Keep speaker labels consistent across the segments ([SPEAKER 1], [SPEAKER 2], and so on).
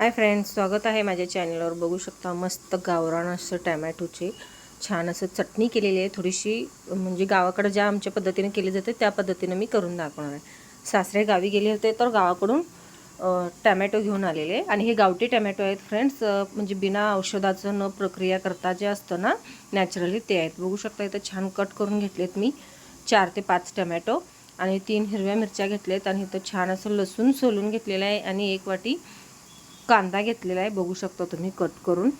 [SPEAKER 1] Hi friends स्वागत आहे माझ्या चॅनलवर. बघू शकता मस्त गावरान असं टॅमॅटोचे छान असं चटणी केलेली आहे. थोडीशी म्हणजे गावाकडं ज्या आमच्या पद्धतीने केली जाते त्या पद्धतीनं मी करून दाखवणार आहे. सासरे गावी गेले होते तर गावाकडून टॅमॅटो घेऊन आलेले. आणि हे गावठी टॅमॅटो आहेत फ्रेंड्स म्हणजे बिना औषधाचं न प्रक्रिया करता जे असतं ना नॅचरली ते आहेत. बघू शकता इथं छान कट करून घेतलेत मी चार ते पाच टॅमॅटो आणि तीन हिरव्या मिरच्या घेतल्यात. आणि इथं छान असं लसूण सोलून घेतलेलं आहे. आणि एक वाटी कांदा घेतलेला आहे. बघू शकता तुम्ही कट करून.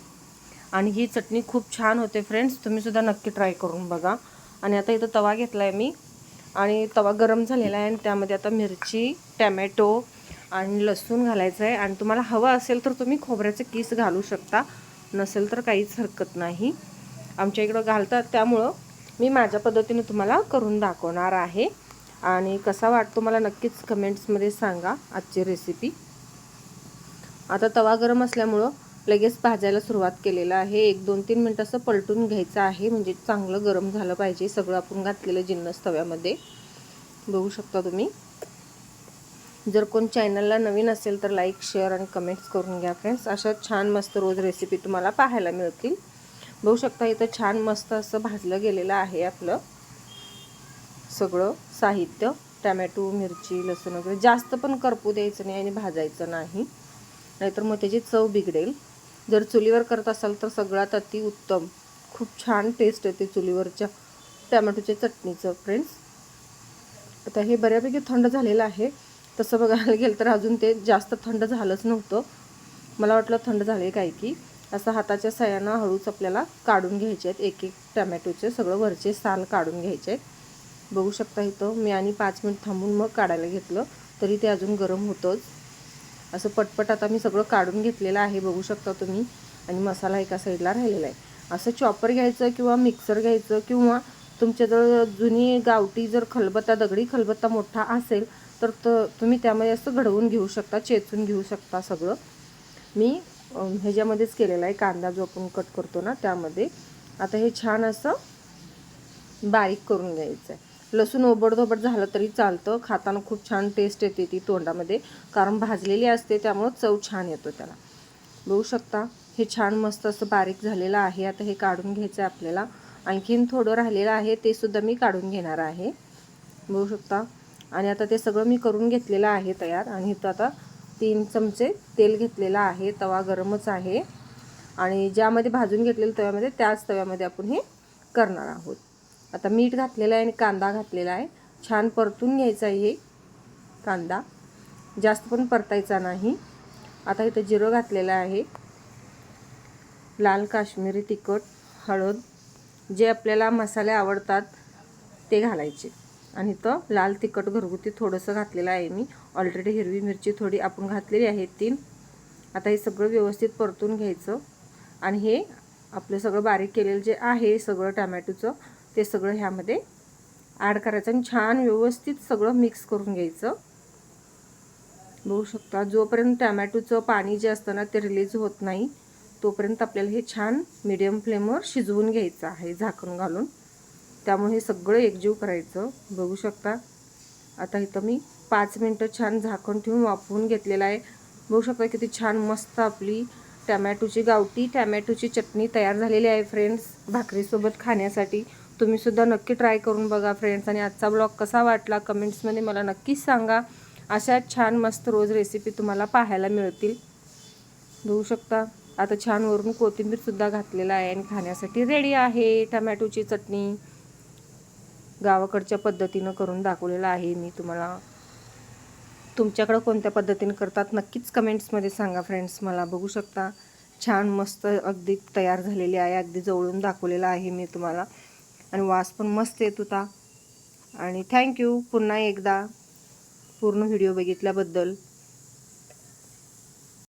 [SPEAKER 1] आणि ही चटणी खूप छान होते फ्रेंड्स तुम्हीसुद्धा नक्की ट्राय करून बघा. आणि आता इथं तवा घेतला आहे मी. आणि तवा गरम झालेला आहे आणि त्यामध्ये आता मिरची टॅमॅटो आणि लसूण घालायचं आहे आणि तुम्हाला हवं असेल तर तुम्ही खोबऱ्याचं किस घालू शकता. नसेल तर काहीच हरकत नाही. आमच्या इकडं घालतात. त्यामुळं मी माझ्या पद्धतीने तुम्हाला करून दाखवणार आहे. आणि कसा वाटतो मला नक्कीच कमेंट्समध्ये सांगा. आजची रेसिपी आता तवा गरम असल्यामुळं लगेच भाजायला सुरुवात केलेलं आहे. एक दोन तीन मिनटं असं पलटून घ्यायचं आहे. म्हणजे चांगलं गरम झालं पाहिजे. सगळं आपण घातलेलं जिन्नस तव्यामध्ये. बघू शकता तुम्ही. जर कोण चॅनलला नवीन असेल तर लाईक शेअर आणि कमेंट्स करून घ्या फ्रेंड्स. अशा छान मस्त रोज रेसिपी तुम्हाला पाहायला मिळतील. बघू शकता इथं छान मस्त असं भाजलं गेलेलं आहे आपलं. सगळं साहित्य टॅमॅटो मिरची लसूण वगैरे. जास्त पण करपू द्यायचं नाही आणि भाजायचं नाही. नाहीतर मग त्याची चव बिघडेल. जर चुलीवर करत असाल तर सगळ्यात अति उत्तम. खूप छान टेस्ट येते चुलीवरच्या टॅमॅटोच्या चटणीचं फ्रेंड्स आता हे बऱ्यापैकी थंड झालेलं आहे. तसं बघायला गेलं तर अजून ते जास्त थंड झालंच नव्हतं. मला वाटलं थंड झाले काय की असं हाताच्या सहाय्यानं हळूच आपल्याला काढून घ्यायचे आहेत. एक एक टॅमॅटोचे सगळं वरचे साल काढून घ्यायचे आहेत. बघू शकता इथं मी आणि पाच मिनिट थांबून मग काढायला घेतलं तरी ते अजून गरम होतंच. असं पटपट आता मी सगळं काढून घेतलेलं आहे बघू शकता तुम्ही. आणि मसाला एका साईडला राहिलेला आहे. असं चॉपर घ्यायचं किंवा मिक्सर घ्यायचं किंवा तुमच्याजवळ जुनी गावठी जर खलबत्ता दगडी खलबत्ता मोठा असेल तर त तुम्ही त्यामध्ये असं घडवून घेऊ शकता चेचून घेऊ शकता सगळं. मी ह्याच्यामध्येच केलेला आहे कांदा जो आपण कट करतो ना त्यामध्ये. आता हे छान असं बारीक करून घ्यायचं आहे लसूण ओबडधोबड झालं तरी चालतं. खाताना खूप छान टेस्ट येते ती तोंडामध्ये. कारण भाजलेली असते त्यामुळं चव छान येतो त्याला. बघू शकता हे छान मस्त असं बारीक झालेलं आहे. आता हे काढून घ्यायचं आहे आपल्याला. आणखीन थोडं राहिलेलं आहे ते सुद्धा मी काढून घेणार आहे. बघू शकता. आणि आता ते सगळं मी करून घेतलेलं आहे तयार. आणि इथं आता तीन चमचे तेल घेतलेलं आहे. तवा गरमच आहे. आणि ज्यामध्ये भाजून घेतलेलं तव्यामध्ये त्याच तव्यामध्ये आपण हे करणार आहोत. आता मीठ घातलेलं आहे आणि कांदा घातलेला आहे. छान परतून घ्यायचा आहे हे कांदा. जास्त पण परतायचा नाही. आता इथं जिरं घातलेलं आहे. लाल काश्मीरी तिखट हळद जे आपल्याला मसाले आवडतात ते घालायचे. आणि तर लाल तिखट घरगुती थोडंसं घातलेलं आहे मी. ऑलरेडी हिरवी मिरची थोडी आपण घातलेली आहे तीन. आता हे सगळं व्यवस्थित परतून घ्यायचं. आणि हे आपलं सगळं बारीक केलेलं जे आहे सगळं टॅमॅटोचं ते सगळं ह्यामध्ये ॲड करायचं आणि छान व्यवस्थित सगळं मिक्स करून घ्यायचं. बघू शकता जोपर्यंत टॅमॅटोचं पाणी जे असतं ना ते रिलीज होत नाही तोपर्यंत आपल्याला हे छान मिडियम फ्लेमवर शिजवून घ्यायचं आहे झाकण घालून. त्यामुळे हे सगळं एकजीव करायचं. बघू शकता आता इथं मी पाच मिनटं छान झाकण ठेवून वाफवून घेतलेलं आहे. बघू शकता किती छान मस्त आपली टॅमॅटोची गावठी टॅमॅटोची चटणी तयार झालेली आहे फ्रेंड्स भाकरीसोबत खाण्यासाठी. तुम्हीसुद्धा नक्की ट्राय करून बघा फ्रेंड्स आणि आजचा ब्लॉग कसा वाटला कमेंट्समध्ये मला नक्कीच सांगा. अशा छान मस्त रोज रेसिपी तुम्हाला पाहायला मिळतील. बघू शकता. आता छान वरून कोथिंबीरसुद्धा घातलेला आहे आणि खाण्यासाठी रेडी आहे. टमॅटोची चटणी गावाकडच्या पद्धतीनं करून दाखवलेलं आहे. मी तुम्हाला तुमच्याकडं कोणत्या पद्धतीने करतात नक्कीच कमेंट्समध्ये सांगा फ्रेंड्स मला बघू शकता. छान मस्त अगदी तयार झालेली आहे. अगदी जवळून दाखवलेलं आहे मी तुम्हाला. आणि वास पण मस्त येत होता. आणि थँक्यू पुन्हा एकदा पूर्ण व्हिडिओ बघितल्याबद्दल.